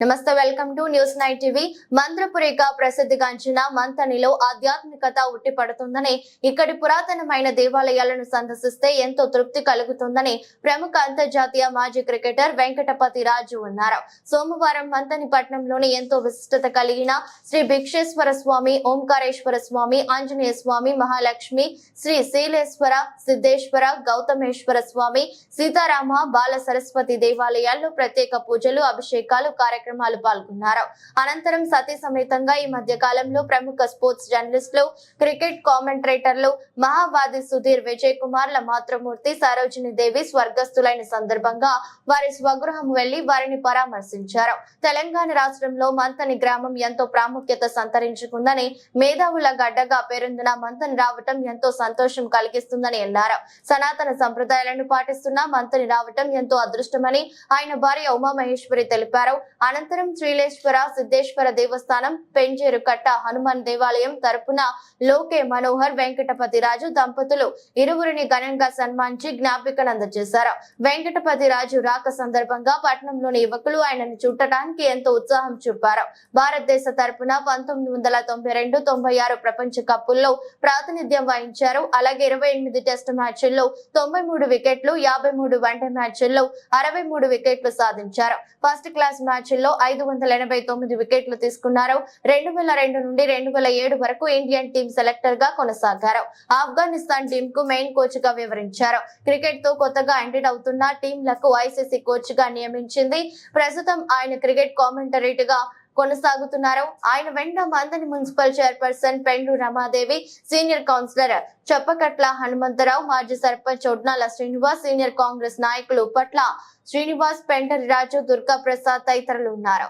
నమస్తే welcome to News Nine TV. మంత్రపురిక ప్రసిద్ధిగాంచిన మంతనిలో ఆధ్యాత్మికత ఉట్టిపడుతుందని ఇక్కడి పురాతనమైన దేవాలయాలను సందర్శిస్తే ఎంతో తృప్తి కలుగుతుందని ప్రముఖ అంతర్జాతీయ మాజీ క్రికెటర్ వెంకటపతి రాజు అన్నారు. సోమవారం మంతనిపట్నంలోని ఎంతో విశిష్టత కలిగిన శ్రీ భిక్షేశ్వర స్వామి ఓంకారేశ్వర స్వామి ఆంజనేయ స్వామి మహాలక్ష్మి శ్రీ శీలేశ్వర సిద్ధేశ్వర గౌతమేశ్వర స్వామి సీతారామ బాల సరస్వతి దేవాలయాల్లో ప్రత్యేక పూజలు అభిషేకాలు కార్యక్రమాలు పాల్గొన్నారు. అనంతరం సతీ సమేతంగా ఈ మధ్య కాలంలో ప్రముఖ స్పోర్ట్స్ జర్నలిస్టులు క్రికెట్ కామెంటరేటర్లు మహావాది సుధీర్ విజయ్ కుమార్ మాతృమూర్తి సరోజిని దేవి స్వర్గస్థులైన సందర్భంగా వారి స్వగృహం వెళ్ళి వారిని పరామర్శించారు. తెలంగాణ రాష్ట్రంలో మంతని గ్రామం ఎంతో ప్రాముఖ్యత సంతరించుకుందని మేధావుల గడ్డగా పేరొందిన మంతని రావటం ఎంతో సంతోషం కలిగిస్తుందని అన్నారు. సనాతన సంప్రదాయాలను పాటిస్తున్న మంతని రావటం ఎంతో అదృష్టమని ఆయన భార్య ఉమామహేశ్వరి తెలిపారు. అనంతరం శ్రీలేశ్వర సిద్ధేశ్వర దేవస్థానం పెంజేరు కట్ట హనుమాన్ దేవాలయం తరపున లోకే మనోహర్ వెంకటపతి రాజు దంపతులు ఇరువురిని ఘనంగా సన్మానించి జ్ఞాపికను అందజేశారు. వెంకటపతి రాజు రాక సందర్భంగా పట్టణంలోని యువకులు ఆయనను చూడటానికి ఎంతో ఉత్సాహం చూపారు. భారతదేశ తరపున పంతొమ్మిది వందల తొంభై రెండు తొంభై ఆరు ప్రపంచ కప్పుల్లో ప్రాతినిధ్యం వహించారు. అలాగే ఇరవై ఎనిమిది టెస్ట్ మ్యాచ్ల్లో తొంభై మూడు వికెట్లు యాభై మూడు వన్డే మ్యాచ్ల్లో అరవై మూడు వికెట్లు సాధించారు. ఫస్ట్ క్లాస్ మ్యాచ్ల్లో ఐదు వందల ఎనభై తొమ్మిది వికెట్లు తీసుకున్నారు. రెండు వేల రెండు నుండి రెండు వేల ఏడు వరకు ఇండియన్ టీం సెలెక్టర్గా కొనసాగారు. ఆఫ్ఘనిస్తాన్ టీం కు మెయిన్ కోచ్గా వివరించారు. క్రికెట్తో కొత్తగా ఎంటెడ్ అవుతున్న టీంలకు ఐసీసీ కోచ్గా నియమించింది. ప్రస్తుతం ఆయన క్రికెట్ కామెంటరేట్గా కొనసాగుతున్నారు. ఆయన వెంట మందని municipal chairperson Pendu Ramadevi senior councillor Cheppakatla Hanumantharao మాజీ సర్పంచ్ ఒడ్నాల శ్రీనివాస్ సీనియర్ కాంగ్రెస్ నాయకులు పట్ల శ్రీనివాస్ పెంటరి రాజు దుర్గా ప్రసాద్ తదితరులు ఉన్నారు.